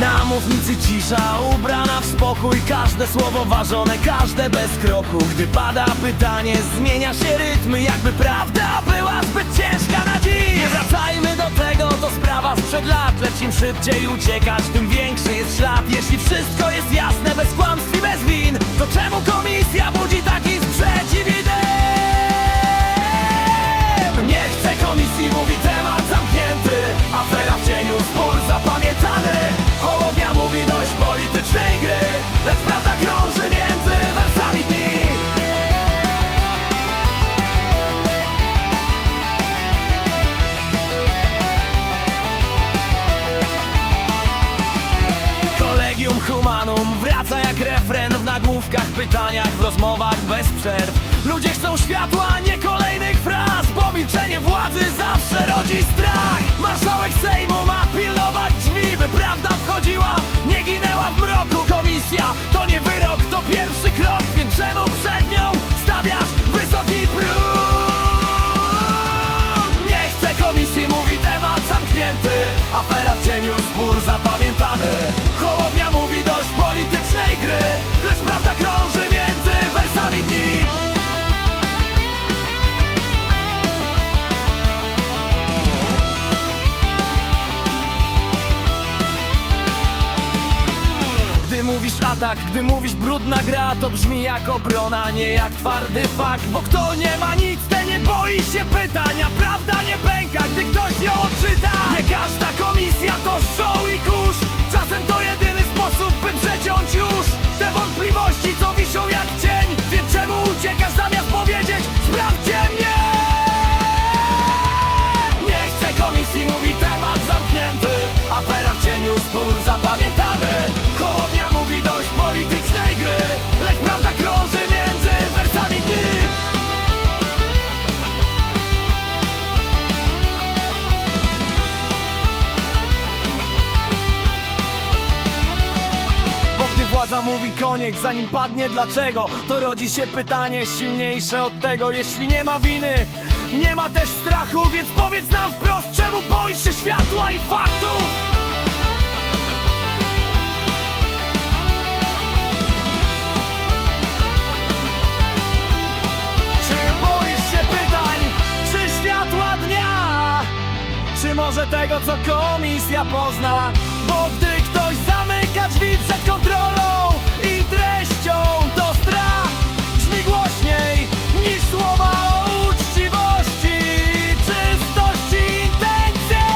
Na mównicy cisza, ubrana w spokój Każde słowo ważone, każde bez kroku. Gdy pada pytanie, zmienia się rytm Jakby prawda była zbyt ciężka na dziś. Nie wracajmy do tego, to sprawa sprzed lat. Lecz im szybciej uciekać, tym większy jest ślad. Jeśli wszystko jest jasne, bez kłamstw i bez win To czemu komisja budzi Humanum. Wraca jak refren W nagłówkach, pytaniach, w rozmowach bez przerw. Ludzie chcą światła, nie kolejnych fraz Bo milczenie władzy zawsze rodzi strach. Marszałek Sejmu ma pilnować drzwi By prawda wchodziła, nie ginęła w mroku Komisja to nie wyrok, to pierwszy krok Więc czemu przed nią stawiasz wysoki próg? Nie chcę komisji, mówi temat zamknięty. Afera w cieniu, spór zapamiętany Hołownia gry Lecz prawda krąży między wersami dni. Gdy mówisz atak, gdy mówisz brudna gra To brzmi jak obrona, nie jak twardy fakt Bo kto nie ma nic, ten nie boi się pytania. Prawda nie pęka, gdy ktoś ją odczyta. Nie każda komisja to show i kurz. Czasem to jedyny zapamiętany Hołownia mówi dość politycznej gry. Lecz prawda krąży między wersami dni. Bo gdy władza mówi koniec, zanim padnie dlaczego? To rodzi się pytanie silniejsze od tego. Jeśli nie ma winy, nie ma też strachu Więc powiedz nam wprost, czemu boisz się światła i faktów Może tego, co komisja pozna? Bo gdy ktoś zamyka drzwi przed kontrolą i treścią, to strach brzmi głośniej niż słowa o uczciwości, czystości intencji.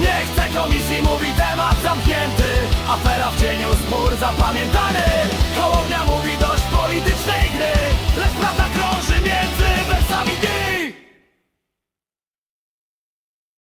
Nie chcę komisji, mówi temat zamknięty Afera w cieniu, spór zapamiętany